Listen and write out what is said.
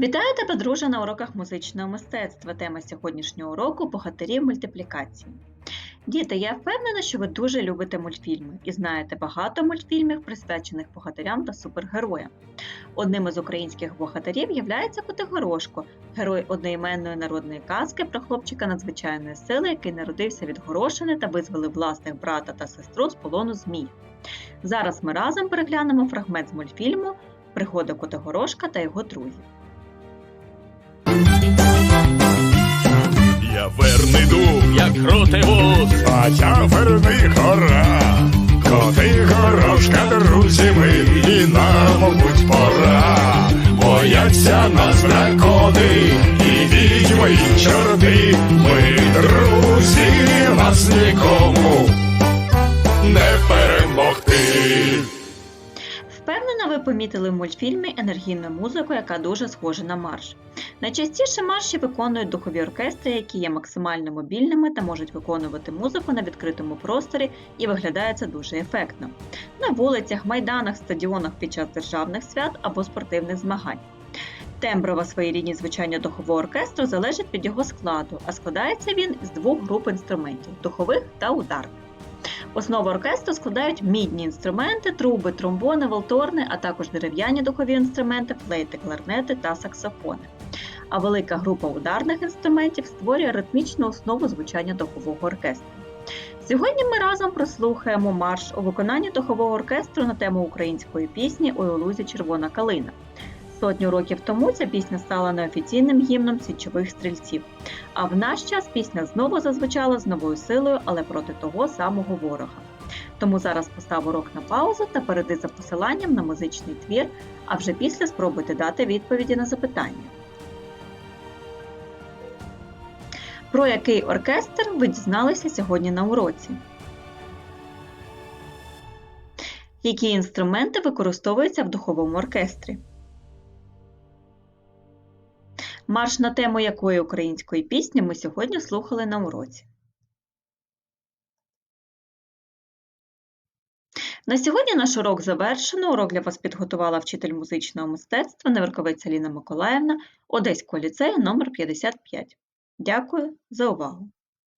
Вітаю тебе, друже, на уроках музичного мистецтва. Тема сьогоднішнього уроку богатирів мультиплікації. Діти, я впевнена, що ви дуже любите мультфільми і знаєте багато мультфільмів, присвячених богатирям та супергероям. Одним із українських богатирів являється Котигорошко, герой одноіменної народної казки про хлопчика надзвичайної сили, який народився від горошини та визволив власних брата та сестру з полону змій. Зараз ми разом переглянемо фрагмент з мультфільму Пригода Котигорошка та його друзів. Крутий вуз. А я верний гора, коти горошка, друзі ми, і нам, мабуть, пора. Бояться нас дракони, і відьми, і чорти. Ми друзі, нас нікому не перемогти. Впевнена, ви помітили в мультфільмі енергійну музику, яка дуже схожа на марш. Найчастіше марші виконують духові оркестри, які є максимально мобільними та можуть виконувати музику на відкритому просторі і виглядає це дуже ефектно. На вулицях, майданах, стадіонах під час державних свят або спортивних змагань. Темброве своєрідні звучання духового оркестру залежить від його складу, а складається він з двох груп інструментів духових та ударних. Основу оркестру складають мідні інструменти, труби, тромбони, волторни, а також дерев'яні духові інструменти, флейти, кларнети та саксофони. А велика група ударних інструментів створює ритмічну основу звучання духового оркестру. Сьогодні ми разом прослухаємо марш у виконанні духового оркестру на тему української пісні «Ой у лузі червона калина. Сотню років тому ця пісня стала неофіційним гімном січових стрільців. А в наш час пісня знову зазвучала з новою силою, але проти того самого ворога. Тому зараз постав урок на паузу та перейди за посиланням на музичний твір, а вже після спробуйте дати відповіді на запитання. Про який оркестр ви дізналися сьогодні на уроці? Які інструменти використовуються в духовому оркестрі? Марш на тему якої української пісні ми сьогодні слухали на уроці. На сьогодні наш урок завершено. Урок для вас підготувала вчитель музичного мистецтва Неверковиця Ліна Миколаївна Одеського ліцею номер 55. Дякую за увагу!